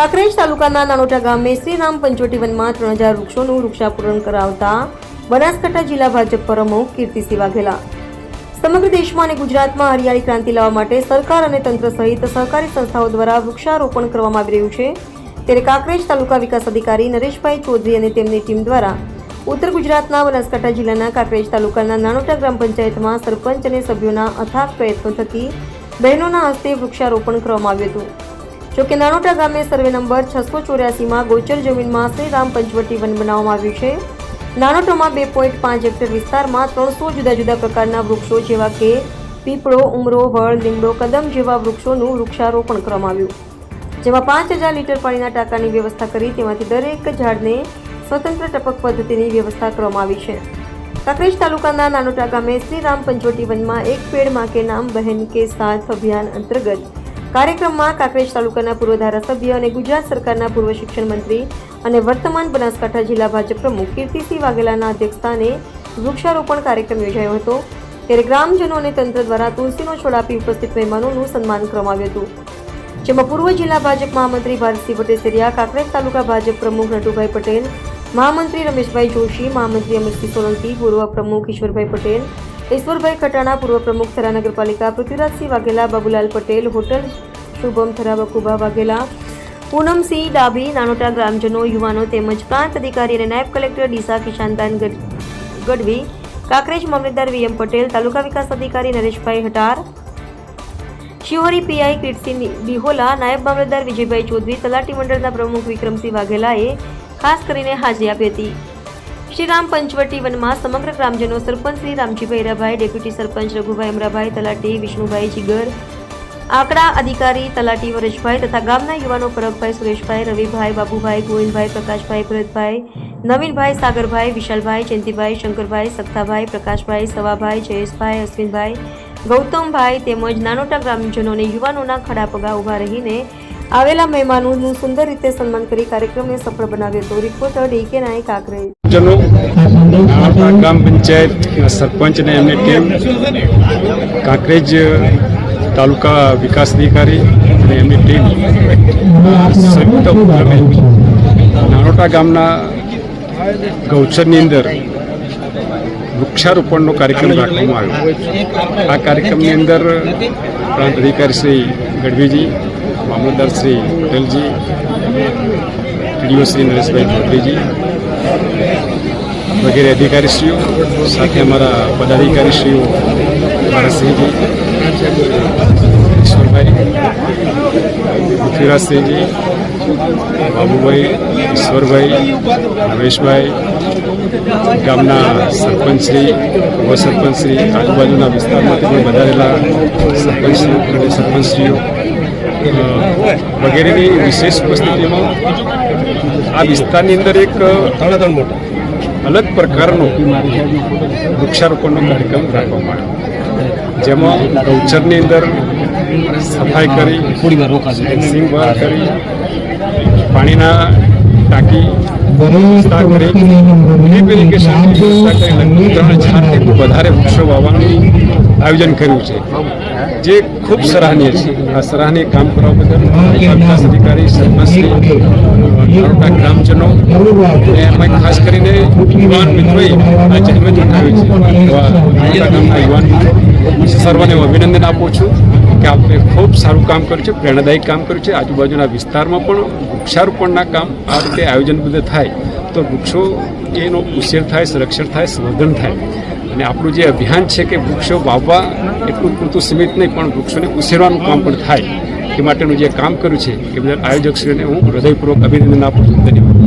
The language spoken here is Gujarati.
કાંકરેજ તાલુકાના નાનોટા ગામે શ્રીરામ પંચોટી વનમાં ત્રણ હજાર વૃક્ષોનું વૃક્ષાપૂરણ કરાવતા બનાસકાંઠા જિલ્લા ભાજપ પ્રમુખ કીર્તિસિંહ વાઘેલા સમગ્ર દેશમાં અને ગુજરાતમાં હરિયાળી ક્રાંતિ લાવવા માટે સરકાર અને તંત્ર સહિત સહકારી સંસ્થાઓ દ્વારા વૃક્ષારોપણ કરવામાં આવી રહ્યું છે. ત્યારે કાંકરેજ તાલુકા વિકાસ અધિકારી નરેશભાઈ ચૌધરી અને તેમની ટીમ દ્વારા ઉત્તર ગુજરાતના બનાસકાંઠા જિલ્લાના કાંકરેજ તાલુકાના નાનોટા ગ્રામ પંચાયતમાં સરપંચ અને સભ્યોના અથાગ પ્રયત્નો થકી બહેનોના હસ્તે વૃક્ષારોપણ કરવામાં આવ્યું હતું. જોકે નાનોટા ગામે સર્વે નંબર છસો ચોર્યાસીમાં ગોચર જમીનમાં શ્રીરામ પંચવટી વન બનાવવામાં આવ્યું છે. નાનોટામાં બે પોઈન્ટ પાંચ હેક્ટર વિસ્તારમાં ત્રણસો જુદા જુદા પ્રકારના વૃક્ષો જેવા કે પીપળો, ઉમરો, હળ, લીમડો, કદમ જેવા વૃક્ષોનું વૃક્ષારોપણ કરવામાં આવ્યું. જેમાં પાંચ હજાર લીટર પાણીના ટાંકાની વ્યવસ્થા કરી તેમાંથી દરેક ઝાડને સ્વતંત્ર ટપક પદ્ધતિની વ્યવસ્થા કરવામાં આવી છે. કાંકરેજ તાલુકાના નાનોટા ગામે શ્રીરામ પંચવટી વનમાં એક પેડમાં કે નામ, બહેન કે સાથ અભિયાન અંતર્ગત કાર્યક્રમમાં કાંકરેજ તાલુકાના પૂર્વ ધારાસભ્ય અને ગુજરાત સરકારના પૂર્વ શિક્ષણ મંત્રી અને વર્તમાન બનાસકાંઠા જિલ્લા ભાજપ પ્રમુખ કીર્તિસિંહ વાઘેલાના અધ્યક્ષસ્થાને વૃક્ષારોપણ કાર્યક્રમ યોજાયો હતો. ત્યારે ગ્રામજનો અને તંત્ર દ્વારા તુલસીનો છોડ આપી ઉપસ્થિત મહેમાનોનું સન્માન કરવામાં આવ્યું હતું. જેમાં પૂર્વ જિલ્લા ભાજપ મહામંત્રી ભારતસિંહ પટેસરિયા કાંકરેજ તાલુકા ભાજપ પ્રમુખ નટુભાઈ પટેલ, મહામંત્રી રમેશભાઈ જોશી, મહામંત્રી અમિતસિંહ સોલંકી, પૂર્વ પ્રમુખ ઈશ્વરભાઈ પટેલ ઈશ્વરભાઈ ખટાણા પૂર્વ પ્રમુખ થરા નગરપાલિકા પૃથ્વીરાજસિંહ વાઘેલા, બાબુલાલ પટેલ, હોટલ શુભમ થરા બકુબા વાઘેલા, પૂનમસિંહ ડાભી, નાનોટા ગ્રામજનો, યુવાનો તેમજ પ્રાંત અધિકારી અને નાયબ કલેક્ટર ડીસા કિશાનદાન ગઢ- ગઢવી, કાંકરેજ મામલતદાર વીએમ પટેલ, તાલુકા વિકાસ અધિકારી નરેશભાઈ હટાર, શિહોરી પીઆઈ કીર્તિસિંહ બિહોલા, નાયબ મામલતદાર વિજયભાઈ ચૌધરી, તલાટી મંડળના પ્રમુખ વિક્રમસિંહ વાઘેલાએ ખાસ કરીને હાજરી આપી હતી. શ્રી રામ પંચવટી વનમાં સમગ્ર ગ્રામજનો સરપંચ શ્રી રામજીભાઈ હીરાભાઈ ડેપ્યુટી સરપંચ રઘુભાઈ અમરાભાઈ, તલાટી વિષ્ણુભાઈ જીગર, આંકડા અધિકારી તલાટી વરેશભાઈ તથા ગામના યુવાનો પરબભાઈ સુરેશભાઈ, રવિભાઈ, બાબુભાઈ, ગોવિંદભાઈ, પ્રકાશભાઈ, ભરતભાઈ, નવીનભાઈ સાગરભાઈ, વિશાલભાઈ, જયંતિભાઈ, શંકરભાઈ સત્તાભાઈ પ્રકાશભાઈ, સવાભાઈ, જયેશભાઈ, અશ્વિનભાઈ, ગૌતમભાઈ તેમજ નાનોટા ગ્રામજનોને યુવાનોના ખડા પગા ઊભા રહીને આવેલા મહેમાનોનું સુંદર રીતે સન્માન કરી કાર્યક્રમને સફળ બનાવ્યો હતો. રિપોર્ટર ડીકે નાયક આકરે જનો આપણા ગ્રામ પંચાયત સરપંચ અને એમની ટીમ કાંકરેજ તાલુકા વિકાસ અધિકારી અને એમની ટીમ સંયુક્ત ઉપક્રમે નાનોટા ગામના ગૌચરની અંદર વૃક્ષારોપણનો કાર્યક્રમ રાખવામાં આવ્યો. આ કાર્યક્રમની અંદર પ્રાંત અધિકારી શ્રી ગઢવીજી મામલતદાર શ્રી પટેલજી, ટીડીઓ શ્રી નરેશભાઈ ચૌધરીજી વગેરે અધિકારીશ્રીઓ સાથે અમારા પદાધિકારીશ્રીઓ ભારતસિંહજી ઈશ્વરભાઈ પૃથ્વીરાજસિંહજી બાબુભાઈ ઈશ્વરભાઈ રમેશભાઈ, ગામના સરપંચશ્રી ઉપસરપંચશ્રી આજુબાજુના વિસ્તારમાંથી પણ વધારેલા સરપંચશ્રીઓ અને સરપંચશ્રીઓ વગેરેની વિશેષ ઉપસ્થિતિમાં આ વિસ્તારની અંદર એક અલગ પ્રકારનો વૃક્ષારોપણનો કાર્યક્રમ રાખવામાં આવ્યો. જેમાં ગૌચરની અંદર સફાઈ કરી સિંગ કરી પાણીના ટાંકી વધારે વૃક્ષો વાવવાનું આયોજન કર્યું છે. જે ખૂબ સરાહનીય છે. આ સરાહનીય કામ કરવા બદલ વિકાસ અધિકારી સરપંચશ્રી ગ્રામજનો અને એમાં ખાસ કરીને યુવાન મિત્રોએ આ જહેમત ઉઠાવી છે. ગામના યુવાન મિત્રો સર્વને હું અભિનંદન આપું છું કે આપણે ખૂબ સારું કામ કર્યું છે પ્રેરણાદાયક કામ કર્યું છે. આજુબાજુના વિસ્તારમાં પણ વૃક્ષારોપણના કામ આ રીતે આયોજન બધે થાય તો વૃક્ષો એનો ઉછેર થાય, સંરક્ષણ થાય, સંવર્ધન થાય. અને આપણું જે અભિયાન છે કે વૃક્ષો વાવવા એટલું પૂરતું સીમિત નહીં, પણ વૃક્ષોને ઉછેરવાનું કામ પણ થાય. એ માટેનું જે કામ કર્યું છે એ બદલ આયોજકશ્રીને હું હૃદયપૂર્વક અભિનંદન આપું છું. ધન્યવાદ.